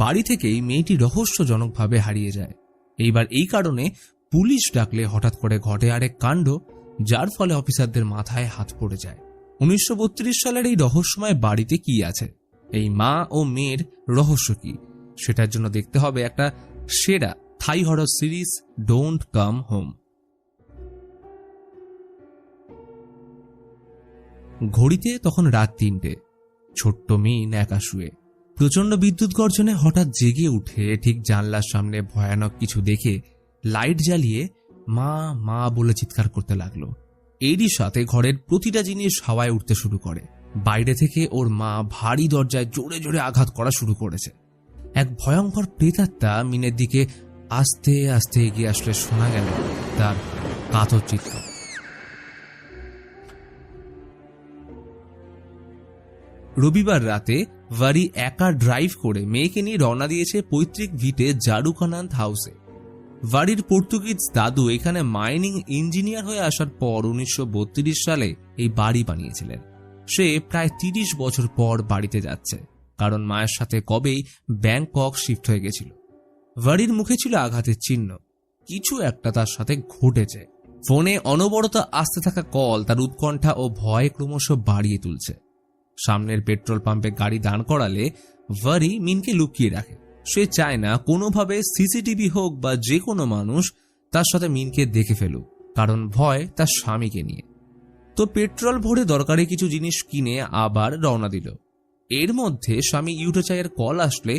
বাড়ি থেকেই মেয়েটি রহস্যজনকভাবে হারিয়ে যায়। এইবার এই কারণে পুলিশ ডাকলে হঠাৎ করে ঘটে আরেক কাণ্ড, যার ফলে অফিসারদের মাথায় হাত পড়ে যায়। উনিশশো বত্রিশ সালের এই রহস্যময় বাড়িতে কি আছে? এই মা ও মেয়ের রহস্য কি? সেটার জন্য দেখতে হবে একটা সেরা Thai horror series, don't come home. ঘড়িতে তখন রাত তিনটে। ছোট্ট মিন একা শুয়ে। প্রচণ্ড বিদ্যুৎ গর্জনে হঠাৎ জেগে উঠে ঠিক জানলার সামনে ভয়ানক কিছু দেখে লাইট জ্বালিয়ে মা মা বলে চিৎকার করতে লাগল। এরই সাথে ঘরের প্রতিটা জিনিস হাওয়ায় উঠতে শুরু করে। বাইরে থেকে ওর মা ভারী দরজায় জোরে জোরে আঘাত করা শুরু করেছে। এক ভয়ঙ্কর প্রেতাত্মা মিনের দিকে আস্তে আস্তে এগিয়ে আসলে শোনা গেল তার কাতর চিৎকার। রবিবার রাতে ভারি একা ড্রাইভ করে মেয়েকে নিয়ে রওনা দিয়েছে পৈতৃক ভিটে জারুকানান্দ হাউসে ভারির পর্তুগিজ দাদু এখানে মাইনিং ইঞ্জিনিয়ার হয়ে আসার পর উনিশশো বত্রিশ সালে এই বাড়ি বানিয়েছিলেন। সে প্রায় তিরিশ বছর পর বাড়িতে যাচ্ছে, কারণ মায়ের সাথে কবেই ব্যাংকক শিফট হয়ে গেছিল। ভারির মুখে ছিল আঘাতের চিহ্ন। কিছু একটা তার সাথে ঘটেছে। ফোনে অনবরত আসতে থাকা কল তার উৎকণ্ঠা ও ভয় ক্রমশ বাড়িয়ে তুলছে। সামনের পেট্রোল পাম্পে গাড়ি দাঁড় করালে ভারি মিনকে লুকিয়ে রাখে। সে চায় না কোনোভাবে সিসিটিভি হোক বা যে কোনো মানুষ তার সাথে মিনকে দেখে ফেলুক, কারণ ভয় তার স্বামীকে নিয়ে। তো পেট্রোল ভরে দরকারি কিছু জিনিস কিনে আবার রওনা দিল। এর মধ্যে স্বামী ইউটোচাইয়ের কল আসলে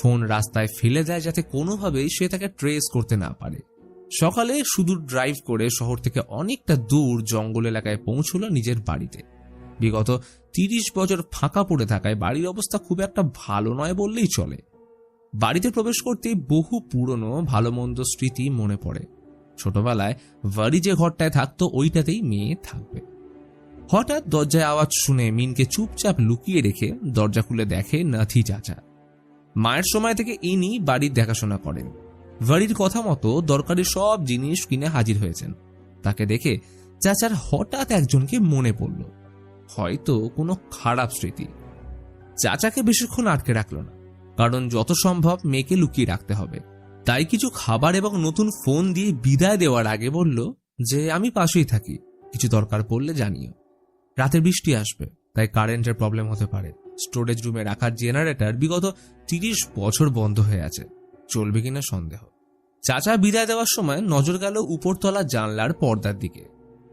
ফোন রাস্তায় ফেলে দেয় যাতে কোনোভাবেই সে তাকে ট্রেস করতে না পারে। সকালে সুদূর ড্রাইভ করে শহর থেকে অনেকটা দূর জঙ্গল এলাকায় পৌঁছল নিজের বাড়িতে। বিগত তিরিশ বছর ফাঁকা পড়ে থাকায় বাড়ির অবস্থা খুব একটা ভালো নয় বললেই চলে। বাড়িতে প্রবেশ করতেই বহু পুরনো ভালো মন্দ স্মৃতি মনে পড়ে। ছোটবেলায় বাড়ি যে ঘরটায় থাকতো, ওইটাতেই মেয়ে থাকবে। হঠাৎ দরজায় আওয়াজ শুনে মিনকে চুপচাপ লুকিয়ে রেখে দরজা খুলে দেখে নাথি চাচা। মায়ের সময় থেকে ইনি বাড়ির দেখাশোনা করেন। বাড়ির কথা মতো দরকারি সব জিনিস কিনে হাজির হয়েছেন। তাকে দেখে চাচার হঠাৎ একজনকে মনে পড়ল। হয়তো কোনো খারাপ স্মৃতি। চাচাকে বেশিক্ষণ আটকে রাখল না, কারণ যত সম্ভব মেয়েকে লুকিয়ে রাখতে হবে। তাই কিছু খাবার এবং নতুন ফোন দিয়ে বিদায় দেওয়ার আগে বলল যে, আমি পাশেই থাকি, কিছু দরকার পড়লে জানিও। রাতে বৃষ্টি আসবে, তাই কারেন্টের প্রবলেম হতে পারে। স্টোরেজ রুমে রাখার জেনারেটর বিগত তিরিশ বছর বন্ধ হয়ে আছে, চলবে কিনা সন্দেহ। চাচা বিদায় দেওয়ার সময় নজর গেল উপরতলা জানলার পর্দার দিকে।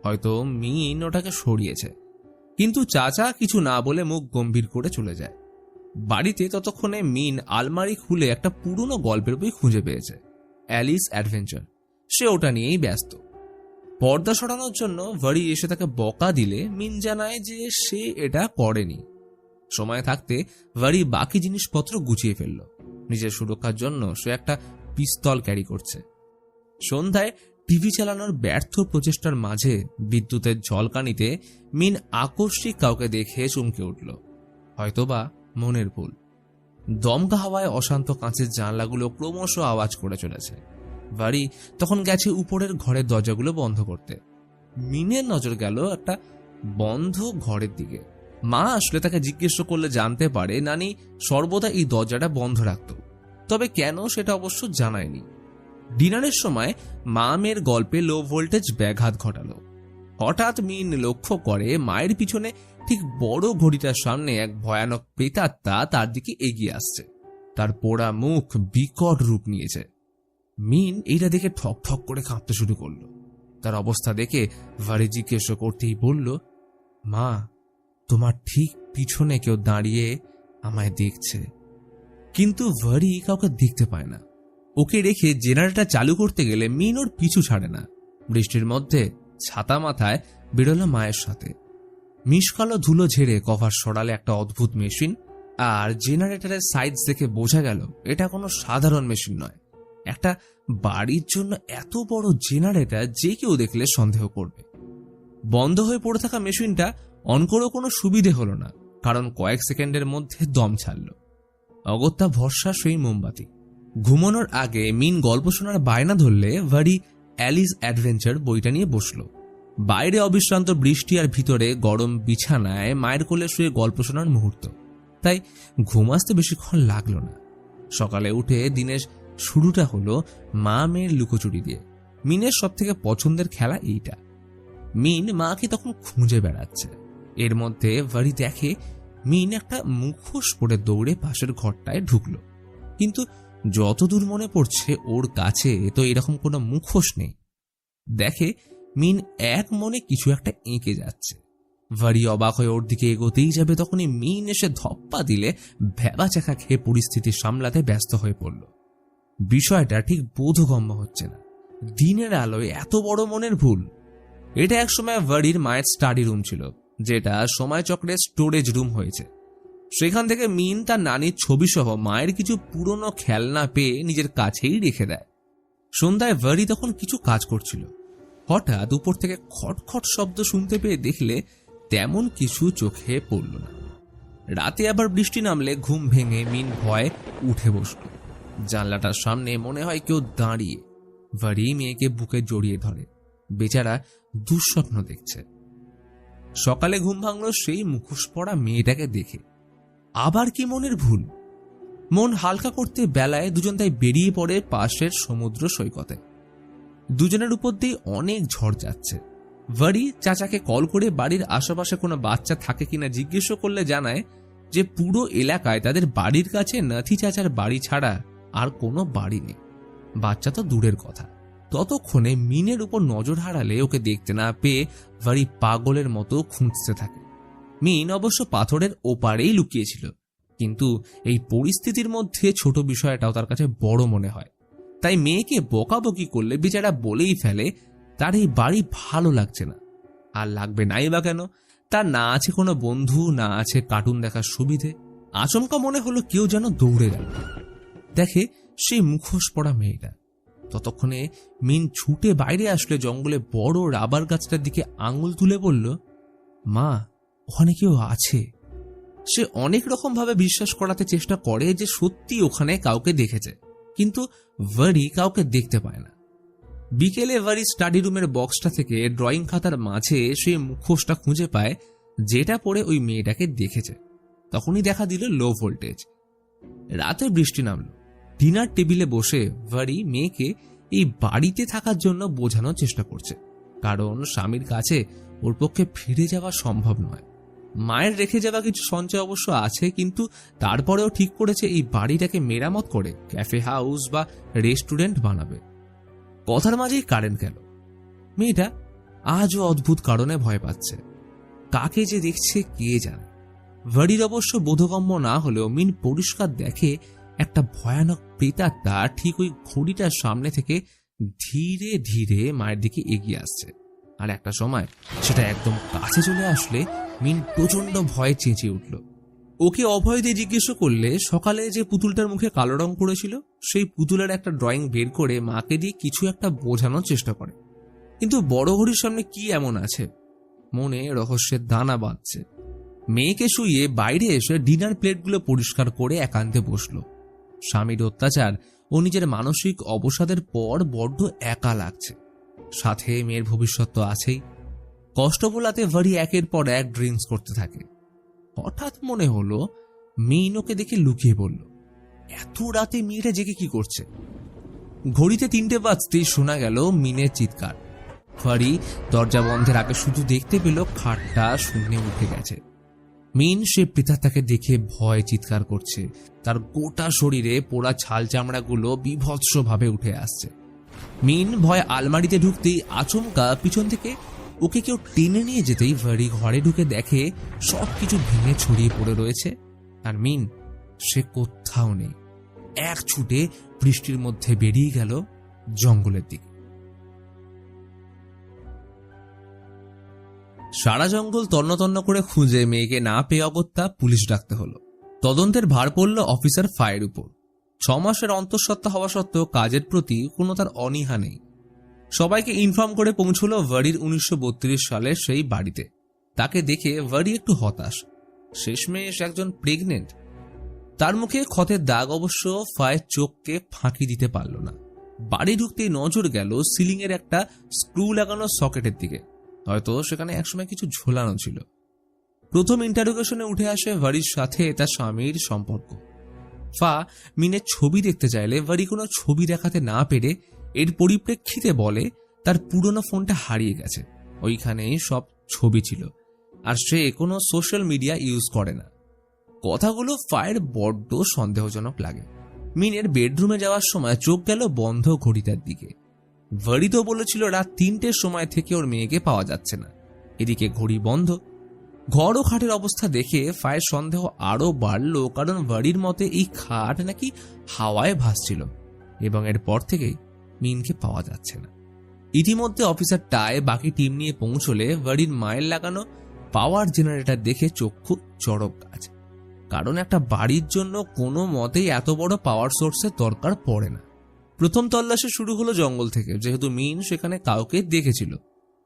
হয়তো মিন ওটাকে সরিয়েছে। কিন্তু চাচা কিছু না বলে মুখ গম্ভীর করে চলে যায়। বাড়িতে ততক্ষণে মিন আলমারি খুলে একটা পুরনো গল্পের বই খুঁজে পেয়েছে, অ্যালিস অ্যাডভেঞ্চার। সে ওটা নিয়েই ব্যস্ত। পর্দা সরানোর জন্য ভারি এসে তাকে বকা দিলে মিন জানায় যে সে এটা করেনি। সময় থাকতে ভারি বাকি জিনিসপত্র গুছিয়ে ফেলল। নিজের সুরক্ষার জন্য সে একটা পিস্তল ক্যারি করছে। সন্ধ্যায় টিভি চালানোর ব্যর্থ প্রচেষ্টার মাঝে বিদ্যুতের ঝলকানিতে মিন আকস্মিক কাউকে দেখে চমকে উঠল, হয়তোবা মনের ভুল। দমকা হাওয়ায় অশান্ত কাঁচের জানলাগুলো ক্রমশ আওয়াজ করে চলেছে। বাড়ি তখন গেছে উপরের ঘরের দরজাগুলো বন্ধ করতে। মিনের নজর গেল একটা বন্ধ ঘরের দিকে। মা আসলে তাকে জিজ্ঞেস করলে জানতে পারে, নানি সর্বদা এই দরজাটা বন্ধ রাখত। তবে কেন সেটা অবশ্য জানায়নি। ডিনারের সময় মা মেয়ের গল্পে লো ভোল্টেজ ব্যাঘাত ঘটালো। হঠাৎ মিন লক্ষ্য করে মায়ের পিছনে ঠিক বড় ঘড়িটার সামনে এক ভয়ানক প্রেতাত্মা তার দিকে এগিয়ে আসছে। তার পোড়া মুখ বিকট রূপ নিয়েছে। মিন এইটা দেখে ঠক ঠক করে কাঁপতে শুরু করল। তার অবস্থা দেখে ভারি জিজ্ঞেস করতেই বলল, মা, তোমার ঠিক পিছনে কেউ দাঁড়িয়ে আমায় দেখছে। কিন্তু ভারি কাউকে দেখতে পায় না। ওকে রেখে জেনারেটর চালু করতে গেলে মিন ওর পিছু ছাড়ে না। বৃষ্টির মধ্যে ছাতা মাথায় বেরোলো মায়ের সাথে। মিসকালো ধুলো ঝেড়ে কভার সরালে একটা অদ্ভুত মেশিন, আর জেনারেটরের সাইজ দেখে বোঝা গেল এটা কোনো সাধারণ মেশিন নয়। একটা বাড়ির জন্য এত বড় জেনারেটর যে কেউ দেখলে সন্দেহ করবে। বন্ধ হয়ে পড়ে থাকা মেশিনটা অন করেও কোনো সুবিধে হলো না, কারণ কয়েক সেকেন্ডের মধ্যে দম ছাড়ল। অগত্যা ভরসা সেই মোমবাতি। ঘুমানোর আগে মিন গল্প শোনার বায়না ধরলে ভারি অ্যালিস অ্যাডভেঞ্চার বইটা নিয়ে বসল। বাইরে অবিশ্রান্ত বৃষ্টি আর ভিতরে গরম বিছানায় মায়ের কোলে শুয়ে গল্প শোনার মুহূর্ত। তাই ঘুম আসতে বেশিক্ষণ লাগল না। সকালে উঠে দিনের শুরুটা হলো মা মেয়ের লুকোচুরি দিয়ে। মিনের সব থেকে পছন্দের খেলা এইটা। মিন মাকে তখন খুঁজে বেড়াচ্ছে। এর মধ্যে ভারি দেখে মিন একটা মুখোশ পরে দৌড়ে পাশের ঘরটায় ঢুকলো। কিন্তু যতদূর মনে পড়ছে ওর কাছে তো এরকম কোনো মুখোশ নেই। দেখে মিন এক মনে কিছু একটা এঁকে যাচ্ছে। ভারি অবাক হয়ে ওর দিকে এগোতেই যাবে তখনই মিন এসে ধপ্পা দিলে ভেবা চাকা খেয়ে পরিস্থিতি সামলাতে ব্যস্ত হয়ে পড়ল। বিষয়টা ঠিক বোধগম্য হচ্ছে না। দিনের আলোয় এত বড় মনের ভুল। এটা একসময় ভারির মায়ের স্টাডি রুম ছিল, যেটা সময় চক্রের স্টোরেজ রুম হয়েছে। সেখান থেকে মিন তার নানির ছবি সহ মায়ের কিছু পুরনো খেলনা পেয়ে নিজের কাছেই রেখে দেয়। সন্ধ্যায় ভারি তখন কিছু কাজ করছিল। হঠাৎ উপর থেকে খটখট শব্দ শুনতে পেয়ে দেখলে তেমন কিছু চোখে পড়ল না। রাতে আবার বৃষ্টি নামলে ঘুম ভেঙে মিন ভয় উঠে বসল। জানলাটার সামনে মনে হয় কেউ দাঁড়িয়ে ভারি মেয়েকে বুকে জড়িয়ে ধরে। বেচারা দুঃস্বপ্ন দেখছে। সকালে ঘুম ভাঙল সেই মুখোশ পড়া মেয়েটাকে দেখে। আবার কি মনের ভুল? মন হালকা করতে বেলায় দুজন তাই বেরিয়ে পড়ে পাশের সমুদ্র সৈকতে। দুজনের উপর দিয়ে অনেক ঝড় যাচ্ছে। ভারি চাচাকে কল করে বাড়ির আশেপাশে কোনো বাচ্চা থাকে কিনা জিজ্ঞেস করলে জানায় যে পুরো এলাকায় তাদের বাড়ির কাছে নাথি চাচার বাড়ি ছাড়া আর কোনো বাড়ি নেই। বাচ্চা তো দূরের কথা। ততক্ষণে মিনের উপর নজর হারালে ওকে দেখতে না পেয়ে ভারি পাগলের মতো খুঁজতে থাকে। মিন অবশ্য পাথরের ওপারেই লুকিয়েছিল। কিন্তু এই পরিস্থিতির মধ্যে ছোট বিষয়টাও তার কাছে বড় মনে হয়। তাই মেয়েকে বকাবকি করলে বেচারা বলেই ফেলে, তার এই বাড়ি ভালো লাগছে না। আর লাগবে নাই বা কেন? তার না আছে কোনো বন্ধু, না আছে কার্টুন দেখার সুবিধে। আচমকা মনে হলো কেউ যেন দৌড়ে গেল। দেখে সেই মুখোশ পড়া মেয়েটা। ততক্ষণে মিন ছুটে বাইরে আসলে জঙ্গলে বড় রাবার গাছটার দিকে আঙুল তুলে বলল, মা ওখানে কেউ আছে? সে অনেক রকম ভাবে বিশ্বাস করাতে চেষ্টা করে যে সত্যি ওখানে কাউকে দেখেছে। কিন্তু ভারি কাউকে দেখতে পায় না। বিকেলে ভারি স্টাডি রুমের বক্সটা থেকে ড্রয়িং খাতার মাঝে সেই মুখোশটা খুঁজে পায়, যেটা পরে ওই মেয়েটাকে দেখেছে। তখনই দেখা দিল লো ভোল্টেজ রাতে বৃষ্টি নামলো। ডিনার টেবিলে বসে ভারি মেয়েকে এই বাড়িতে থাকার জন্য বোঝানোর চেষ্টা করছে। কারণ স্বামীর কাছে ওর পক্ষে ফিরে যাওয়া সম্ভব নয়। মায়ের রেখে যাওয়া কিছু সঞ্চয় অবশ্য আছে, কিন্তু তারপরেও ঠিক করেছে এই বাড়িটাকে মেরামত করে ক্যাফে হাউস বা রেস্টুরেন্ট বানাবে। কথার মাঝেই কারেন্ট গেল। মেয়েটা আজও অদ্ভুত কারণে ভয় পাচ্ছে। কাকে যে দেখছে কে জানে? ভারির অবশ্য বোধগম্য না হলেও মিন পরিষ্কার দেখে একটা ভয়ানক প্রেতাত্মা ঠিক ওই ঘড়িটার সামনে থেকে ধীরে ধীরে মায়ের দিকে এগিয়ে আসছে। আর একটা সময় সেটা একদম কাছে চলে আসলে মিন প্রচণ্ড ভয়ে চেঁচিয়ে উঠল। ওকে অভয় দিয়ে জিজ্ঞেস করলে সকালে যে পুতুলটার মুখে কালো রং করেছিল সেই পুতুলের একটা ড্রয়িং বের করে মাকে দিয়ে কিছু একটা বোঝানোর চেষ্টা করে। কিন্তু বড় ঘড়ির সামনে কি এমন আছে? মনে রহস্যের দানা বাঁধছে। মেয়েকে শুয়ে বাইরে এসে ডিনার প্লেটগুলো পরিষ্কার করে একান্তে বসল। স্বামীর অত্যাচার ও নিজের মানসিক অবসাদের পর বড্ড একা লাগছে। সাথে মেয়ের ভবিষ্যৎ তো আছেই। কষ্ট বোলাতে ভারি একের পর এক ড্রিঙ্কস করতে থাকে। হঠাৎ মনে হলো মেইন ওকে দেখে লুকিয়ে পড়ল। এত রাতে মেয়েটা জেগে কি করছে? ঘড়িতে তিনটে বাজতেই শোনা গেল মিনের চিৎকার। ফারি দরজা বন্ধের আগে শুধু দেখতে পেল খাটটা শূন্যে উঠে গেছে। মিন সে প্রেতাত্মাকে দেখে ভয় চিৎকার করছে। তার গোটা শরীরে পোড়া ছাল চামড়াগুলো বিভৎসভাবে উঠে আসছে। মিন ভয় আলমারিতে ঢুকতেই আচমকা পিছন থেকে ওকে কেউ টেনে নিয়ে যেতেই ভারি ঘরে ঢুকে দেখে সব কিছু ভেঙে ছড়িয়ে পড়ে রয়েছে। আর মিন, সে কোথাও নেই। এক ছুটে বৃষ্টির মধ্যে বেরিয়ে গেল জঙ্গলের দিকে। সারা জঙ্গল তন্ন তন্ন করে খুঁজে মেয়েকে না পেয়ে অগত্যা পুলিশ ডাকতে হলো। তদন্তের ভার পড়ল অফিসার ফায়ের উপর। ছ মাসের অন্তঃসত্ত্বা হওয়া সত্ত্বেও কাজের প্রতি কোনো তার অনীহা নেই। সবাইকে ইনফর্ম করে পৌঁছলো ভারির উনিশশো বত্রিশ সালের সেই বাড়িতে। তাকে দেখে ভারি একটু হতাশ। শেষমেশ একজন প্রেগনেন্ট। তার মুখে ক্ষতের দাগ অবশ্য ফায়ের চোখকে ফাঁকি দিতে পারল না। বাড়ি ঢুকতেই নজর গেল সিলিং এর একটা স্ক্রু লাগানো সকেটের দিকে। হয়তো সেখানে একসময় কিছু ঝোলানো ছিল। প্রথম ইন্টারোগেশনে উঠে আসে ভারির সাথে তার স্বামীর সম্পর্ক। ফা মিনের ছবি দেখতে চাইলে ভারি কোনো ছবি দেখাতে না পেরে এর পরিপ্রেক্ষিতে বলে তার পুরনো ফোনটা হারিয়ে গেছে। ওইখানেই সব ছবি ছিল। আর সে কোনো সোশ্যাল মিডিয়া ইউজ করে না। কথাগুলো ফায়ের বড্ড সন্দেহজনক লাগে। মিনের বেডরুমে যাওয়ার সময় চোখ গেল বন্ধ ঘড়িটার দিকে। ভারি তো বলেছিল রাত তিনটের সময় থেকে ওর মেয়েকে পাওয়া যাচ্ছে না। এদিকে ঘড়ি বন্ধ ঘর ও খাটের অবস্থা দেখে ফায়ের সন্দেহ আরও বাড়ল, কারণ বাড়ির মতে এই খাট নাকি হাওয়ায় ভাসছিল এবং এরপর থেকেই মিনকে পাওয়া যাচ্ছে না। ইতিমধ্যে অফিসার টায় বাকি টিম নিয়ে পৌঁছলে বাড়ির মায়ের লাগানো পাওয়ার জেনারেটর দেখে চক্ষু চড়ক গাছ। কারণ একটা বাড়ির জন্য কোনো মতেই এত বড় পাওয়ার সোর্সের দরকার পড়ে না। প্রথম তল্লাশি শুরু হলো জঙ্গল থেকে, যেহেতু মিন সেখানে কাউকে দেখেছিল।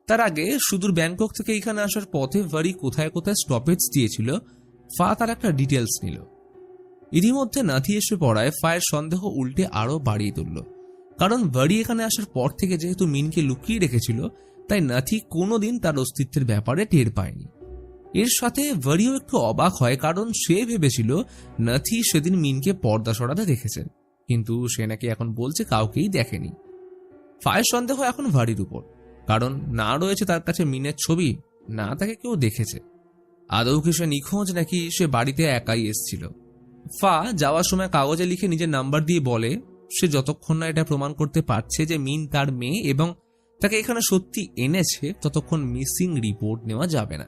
তার আগে সুদূর ব্যাংকক থেকে এখানে আসার পথে ভারি কোথায় কোথায় স্টপেজ দিয়েছিল, ফা তার একটা ডিটেলস নিল। ইতিমধ্যে নাথি এসে পড়ায় ফায়ের সন্দেহ উল্টে আরও বাড়িয়ে তুলল। কারণ ভারি এখানে আসার পর থেকে যেহেতু মিনকে লুকিয়ে রেখেছিল, তাই নাথি কোনোদিন তার অস্তিত্বের ব্যাপারে টের পায়নি। এর সাথে ভারিও একটু অবাক হয়, কারণ সে ভেবেছিল নাথি সেদিন মিনকে পর্দা সরাতে দেখেছে, কিন্তু সে নাকি এখন বলছে কাউকেই দেখেনি। ফায়ের সন্দেহ এখন ভারির উপর। কারণ না রয়েছে তার কাছে মিনের ছবি, না তাকে কেউ দেখেছে। আদৌ কি সে নিখোঁজ নাকি সে বাড়িতে একাই এসছিল? ফা যাওয়ার সময় কাগজে লিখে নিজের নাম্বার দিয়ে বলে, সে যতক্ষণ না এটা প্রমাণ করতে পারছে যে মিন তার মেয়ে এবং তাকে এখানে সত্যি এনেছে, ততক্ষণ মিসিং রিপোর্ট নেওয়া যাবে না।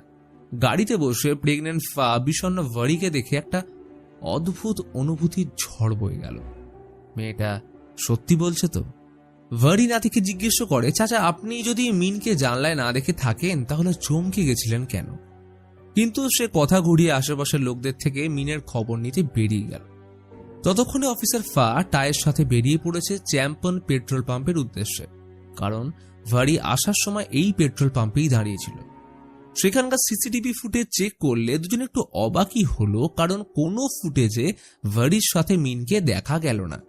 গাড়িতে বসে প্রেগনেন্ট ফা বিষণ্ণ ভারিকে দেখে একটা অদ্ভুত অনুভূতির ঝড় বয়ে গেল। মেয়েটা সত্যি বলছে তো? ভারি নাতিকে জিজ্ঞেস করে, চাচা, আপনি যদি মিনকে জানলায় না দেখে থাকেন, তাহলে চমকে গেছিলেন কেন? কিন্তু সে কথা ঘুরিয়ে আশেপাশের লোকদের থেকে মিনের খবর নিতে বেরিয়ে গেল। ততক্ষণে অফিসার ফা টায়ের সাথে বেরিয়ে পড়েছে চ্যাম্পন পেট্রোল পাম্পের উদ্দেশ্যে, কারণ ভারি আসার সময় এই পেট্রোল পাম্পেই দাঁড়িয়েছিল। সেখানকার সিসিটিভি ফুটেজ চেক করলে দুজন একটু অবাকই হলো, কারণ কোনো ফুটেজে ভারির সাথে মিনকে দেখা গেল না।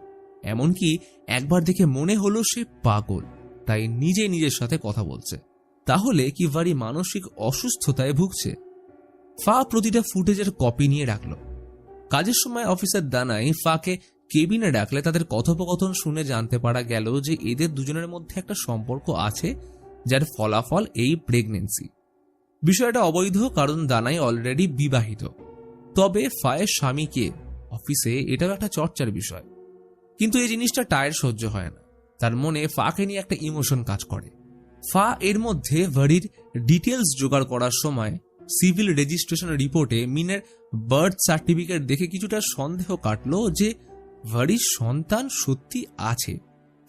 এমনকি একবার দেখে মনে হলো সে পাগল, তাই নিজে নিজের সাথে কথা বলছে। তাহলে কি ভারি মানসিক অসুস্থতায় ভুগছে? ফা প্রতিটা ফুটেজের কপি নিয়ে রাখল। কাজের সময় অফিসার দানাই ফাকে কেবিনে ডাকলে তাদের কথোপকথন শুনে জানতে পারা গেল যে এদের দুজনের মধ্যে একটা সম্পর্ক আছে, যার ফলাফল এই প্রেগনেন্সি। বিষয়টা অবৈধ, কারণ দানাই অলরেডি বিবাহিত। তবে ফায়ের স্বামীকে অফিসে এটাও একটা চর্চার বিষয়। কিন্তু এই জিনিসটা টায়ের সহ্য হয় না। তার মনে ফাকে নিয়ে একটা ইমোশন কাজ করে। ফা এর মধ্যে ভারির ডিটেলস জোগাড় করার সময় সিভিল রেজিস্ট্রেশন রিপোর্টে মিনের বার্থ সার্টিফিকেট দেখে কিছুটা সন্দেহ কাটলো যে ভারির সন্তান সত্যি আছে।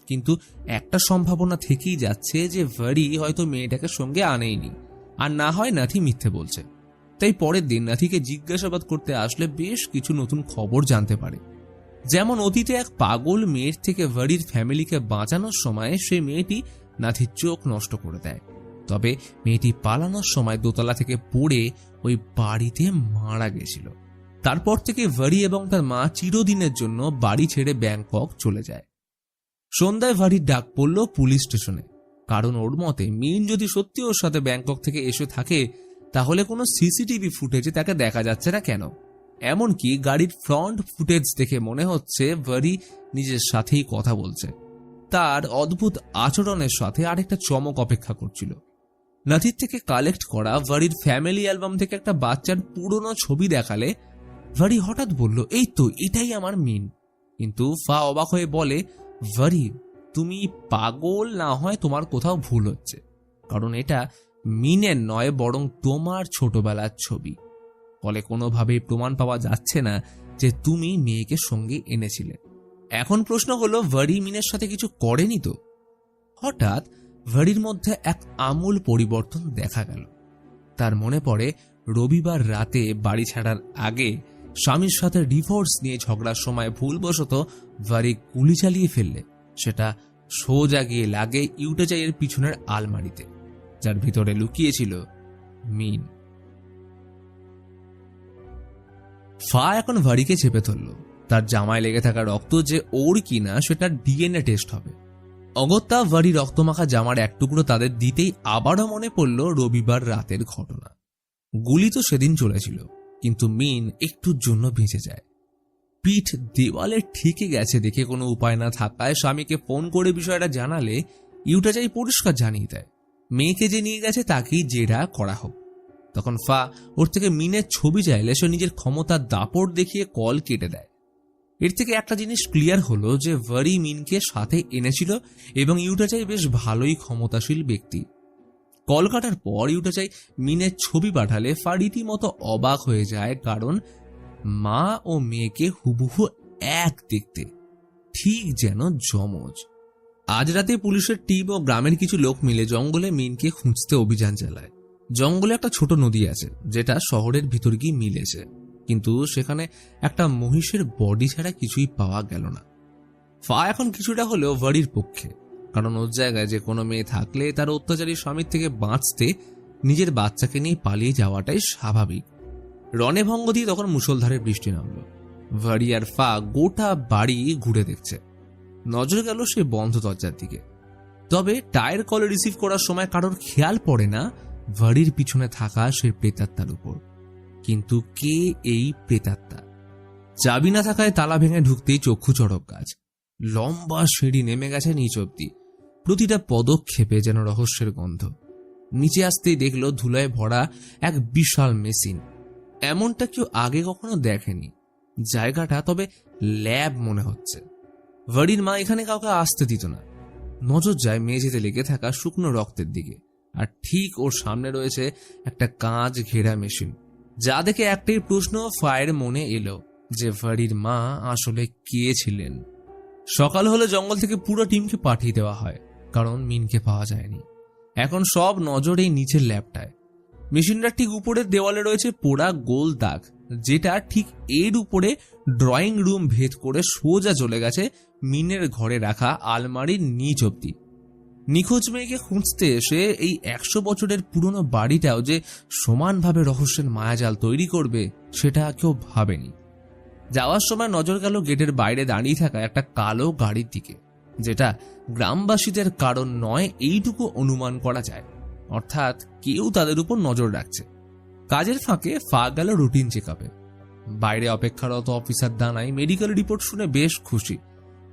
কিন্তু একটা সম্ভাবনা থেকেই যাচ্ছে যে ভারি হয়তো মেয়েটাকে সঙ্গে আনেইনি। আর না হয় নাথি মিথ্যে বলছে। তাই পরের দিন নাথিকে জিজ্ঞাসাবাদ করতে আসলে বেশ কিছু নতুন খবর জানতে পারে। যেমন অতীতে এক পাগল মেয়ের থেকে ভারির ফ্যামিলিকে বাঁচানোর সময় সে মেয়েটি নাথির চোখ নষ্ট করে দেয়। তবে মেয়েটি পালানোর সময় দোতলা থেকে পড়ে ওই বাড়িতে মারা গেছিল। তারপর থেকে ভারি এবং তার মা চিরদিনের জন্য বাড়ি ছেড়ে ব্যাংকক চলে যায়। সন্ধ্যায় ভারির ডাক পড়ল পুলিশ স্টেশনে। কারণ ওর মতে মিন যদি সত্যি ওর সাথে ব্যাংকক থেকে এসে থাকে, তাহলে কোনো সিসিটিভি ফুটেজে তাকে দেখা যাচ্ছে না কেন? এমনকি গাড়ির ফ্রন্ট ফুটেজ দেখে মনে হচ্ছে ভারি নিজের সাথেই কথা বলছে। তার অদ্ভুত আচরণের সাথে আরেকটা চমক অপেক্ষা করছিল। নাথির থেকে কালেক্ট করা ভারির ফ্যামিলি অ্যালবাম থেকে একটা বাচ্চার পুরনো ছবি দেখালে ভারি হঠাৎ বলল, এই তো, এটাই আমার মিন কিন্তু ফা অবাক হয়ে বলে ভারি তুমি পাগল না হয় তোমার কোথাও ভুল হচ্ছে। কারণ এটা মিনের নয়, বরং তোমার ছোটবেলার ছবি। ফলে কোনোভাবেই প্রমাণ পাওয়া যাচ্ছে না যে তুমি মেয়েকে সঙ্গে এনেছিলে। এখন প্রশ্ন হলো, ভারি মিনের সাথে কিছু করেনি তো? হঠাৎ ভারির মধ্যে এক আমূল পরিবর্তন দেখা গেল। তার মনে পড়ে, রবিবার রাতে বাড়ি ছাড়ার আগে স্বামীর সাথে ডিভোর্স নিয়ে ঝগড়ার সময় ভুলবশত ভারি গুলি চালিয়ে ফেললে। সেটা সোজা গিয়ে লাগে ইউটেজাইয়ের পিছনের আলমারিতে, যার ভিতরে লুকিয়েছিল মিন। ফা এখন ভারিকে চেপে ধরল। তার জামায় লেগে থাকা রক্ত যে ওর কিনা সেটা ডিএনএ টেস্ট হবে। অগত্যা ভারি রক্তমাখা জামার এক টুকরো তাদের দিতেই আবারও মনে পড়ল রবিবার রাতের ঘটনা। গুলি তো সেদিন চলেছিল, কিন্তু মিন একটুর জন্য বেঁচে যায়। পিঠ দেওয়ালে ঠিকে গেছে দেখে কোনো উপায় না থাকায় স্বামীকে ফোন করে বিষয়টা জানালে ইউটাচাই পরিষ্কার জানিয়ে দেয়। মেয়েকে যে নিয়ে গেছে তাকেই জেরা করা হোক। তখন ফা ওর থেকে মিনের ছবি চাইলে সে নিজের ক্ষমতার দাপট দেখিয়ে কল কেটে দেয়। এর থেকে একটা জিনিস ক্লিয়ার হলো যে ভারি মিনকে সাথে এনেছিল এবং ইউটাচাই বেশ ভালোই ক্ষমতাশীল ব্যক্তি। কল কাটার পর ইউটাচাই মিনের ছবি পাঠালে ফা রীতিমতো অবাক হয়ে যায় কারণ মা ও মেয়েকে হুবহু এক দেখতে, ঠিক যেন যমজ। আজ রাতে পুলিশের টিম ও গ্রামের কিছু লোক মিলে জঙ্গলে মিনকে খুঁজতে অভিযান চালায়। জঙ্গলে একটা ছোট নদী আছে, যেটা শহরের ভিতর গিয়ে মিলেছে। কিন্তু সেখানে একটা মহিষের বডি ছাড়া কিছুই পাওয়া গেল না। ফা এখন কিছুটা হলেও ভারির পক্ষে, কারণ ওর জায়গায় যে কোনো মেয়ে থাকলে তার অত্যাচারী স্বামীর থেকে বাঁচতে নিজের বাচ্চাকে নিয়ে পালিয়ে যাওয়াটাই স্বাভাবিক। রনে ভঙ্গ দিয়ে তখন মুষলধারে বৃষ্টি নামলো। ভারি আর ফা গোটা বাড়ি ঘুরে দেখছে। নজর গেল সে বন্ধ দরজার দিকে। তবে টায়ার কল রিসিভ করার সময় কারোর খেয়াল পড়ে না ভারির পিছনে থাকা সেই প্রেতাত্মার উপর। কিন্তু কে এই প্রেতাত্মা? চাবি না থাকায় তালা ভেঙে ঢুকতেই চক্ষু চড়ক গাছ। লম্বা সিঁড়ি নেমে গেছে নিচ অব্দি প্রতিটা পদক্ষেপে যেন রহস্যের গন্ধ। নিচে আসতেই দেখল ধুলায় ভরা এক বিশাল মেশিন। এমনটা কেউ আগে কখনো দেখেনি। জায়গাটা তবে ল্যাব মনে হচ্ছে। ভারির মা এখানে কাউকে আসতে দিত না। নজর যায় মেঝেতে লেগে থাকা শুকনো রক্তের দিকে। আর ঠিক ওর সামনে রয়েছে একটা কাঁচ ঘেরা মেশিন। যা দেখে একটাই প্রশ্ন ফায়ের মনে এলো যে ভারির মা আসলে কে ছিলেন? সকাল হলে জঙ্গল থেকে পুরো টিমকে পাঠিয়ে দেওয়া হয়, কারণ মিনকে পাওয়া যায়নি। এখন সব নজর এই নিচের ল্যাবটায়। মেশিনটার ঠিক উপরের দেওয়ালে রয়েছে পোড়া গোল দাগ, যেটা ঠিক এর উপরে ড্রয়িং রুম ভেদ করে সোজা চলে গেছে মিনের ঘরে রাখা আলমারির নিচ অব্দি নিখোঁজ মেয়েকে খুঁজতে এসে এই একশো বছরের পুরনো বাড়িটাও যে সমানভাবে রহস্যের মায়াজাল তৈরি করবে, সেটা কেউ ভাবেনি। যাওয়ার সময় নজর গেল গেটের বাইরে দাঁড়িয়ে থাকা একটা কালো গাড়ির দিকে, যেটা গ্রামবাসীদের কারণ নয় এইটুকু অনুমান করা যায়। অর্থাৎ কেউ তাদের উপর নজর রাখছে। কাজের ফাঁকে ফা গেল রুটিন চেক বাইরে অপেক্ষারত অফিসার দানাই মেডিকেল রিপোর্ট শুনে বেশ খুশি।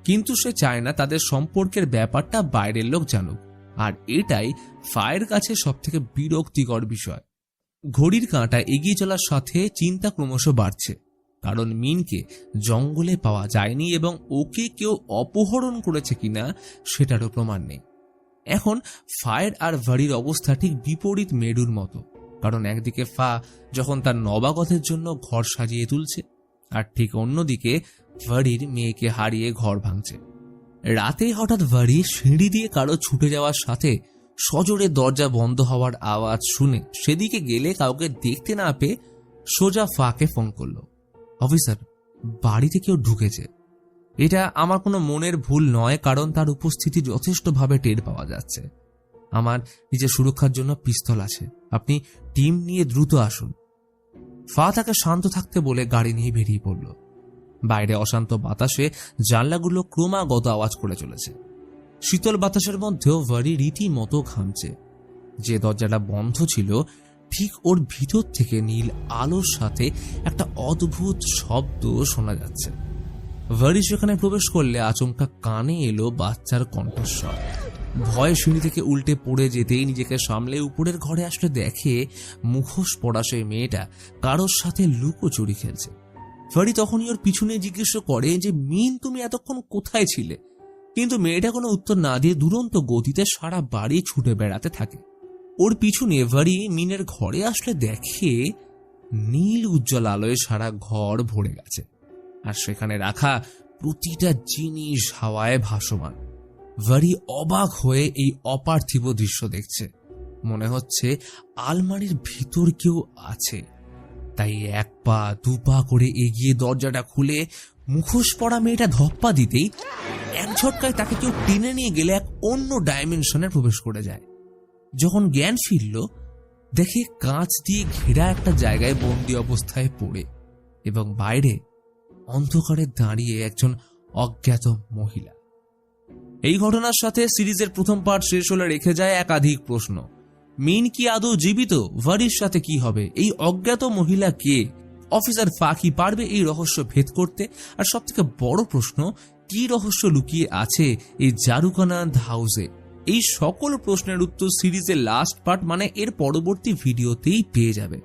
কিন্তু সে চায় না তাদের সম্পর্কের ব্যাপারটা বাইরের লোক জানুক। আর এটাই ফায়ের কাছে সব থেকে বিরক্তিকর বিষয়। ঘড়ির কাঁটা এগিয়ে চলার সাথে চিন্তা ক্রমশ বাড়ছে, কারণ মিনকে জঙ্গলে পাওয়া যায়নি এবং ওকে কেউ অপহরণ করেছে কিনা সেটারও প্রমাণ নেই। এখন ফায়ার আর ভারির অবস্থা ঠিক বিপরীত মেরুর মতো, কারণ একদিকে ফা যখন তার নবাগতের জন্য ঘর সাজিয়ে তুলছে, আর ঠিক অন্যদিকে ভারির মেয়েকে হারিয়ে ঘর ভাঙছে। রাতে হঠাৎ ভারি সিঁড়ি দিয়ে কারও ছুটে যাওয়ার সাথে সজোরে দরজা বন্ধ হওয়ার আওয়াজ শুনে সেদিকে গেলে কাউকে দেখতে না পেয়ে সোজা ফাঁকে ফোন করল। অফিসার, বাড়িতে কেউ ঢুকেছে। এটা আমার কোনো মনের ভুল নয়, কারণ তার উপস্থিতি যথেষ্টভাবে টের পাওয়া যাচ্ছে। আমার নিজের সুরক্ষার জন্য পিস্তল আছে। আপনি টিম নিয়ে দ্রুত আসুন। ফা তাকে শান্ত থাকতে বলে গাড়ি নিয়ে বেরিয়ে পড়ল। বাইরে অশান্ত বাতাসে জানলাগুলো ক্রমাগত আওয়াজ করে চলেছে। শীতল বাতাসের মধ্যেও ভারি রীতিমতো ঘামছে। যে দরজাটা বন্ধ ছিল, ঠিক ওর ভিতর থেকে নীল আলোর সাথে একটা অদ্ভুত শব্দ শোনা যাচ্ছে। ভারি সেখানে প্রবেশ করলে আচমকা কানে এলো বাচ্চার কণ্ঠস্বর। ভয় সিঁড়ি থেকে উল্টে পড়ে যেতেই নিজেকে সামলে উপরের ঘরে আসলে দেখে মুখোশ পড়া সেই মেয়েটা কারোর সাথে লুকোচুরি খেলছে। ফারি তখনই ওর পিছনে জিজ্ঞেস করে যে, মিন, তুমি এতক্ষণ কোথায় ছিলে? কিন্তু মেয়েটা কোনো উত্তর না দিয়ে দুরন্ত গতিতে সারা বাড়ি ছুটে বেড়াতে থাকে। ওর পিছনে ভারি মিনের ঘরে আসলে দেখে নীল উজ্জ্বল আলোয় সারা ঘর ভরে গেছে। আর সেখানে রাখা প্রতিটা জিনিস হাওয়ায় ভাসমান। ভারি অবাক হয়ে এই অপার্থিব দৃশ্য দেখছে। মনে হচ্ছে আলমারির ভিতর কেউ আছে। তাই এক পা, দু পা করে এগিয়ে দরজাটা খুলে মুখোশ পড়া মেয়েটা ধপ্পা দিতেই এক ঝটকায় তাকে কেউ টেনে নিয়ে গেলে এক অন্য ডাইমেনশনে প্রবেশ করে যায়। যখন জ্ঞান ফিরল, দেখে কাঁচ দিয়ে ঘেরা একটা জায়গায় বন্দি অবস্থায় পড়ে এবং বাইরে অন্ধকারে দাঁড়িয়ে একজন অজ্ঞাত মহিলা। এই ঘটনার সাথে সিরিজের প্রথম পার্ট শেষ হলে রেখে যায় একাধিক প্রশ্ন। মিন কি আদৌ জীবিত? ভারির সাথে কি হবে? এই অজ্ঞাত মহিলা কে? অফিসার ফাঁকি পারবে এই রহস্য ভেদ করতে? আর সব থেকে বড় প্রশ্ন, কি রহস্য লুকিয়ে আছে এই জারুকানান্দ হাউসে? এই সকল প্রশ্নের উত্তর সিরিজের লাস্ট পার্ট মানে এর পরবর্তী ভিডিওতেই পেয়ে যাবে,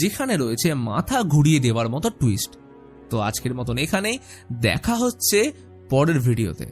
যেখানে রয়েছে মাথা ঘুরিয়ে দেওয়ার মতো টুইস্ট তো আজকের মতন এখানেই, দেখা হচ্ছে পরের ভিডিওতে।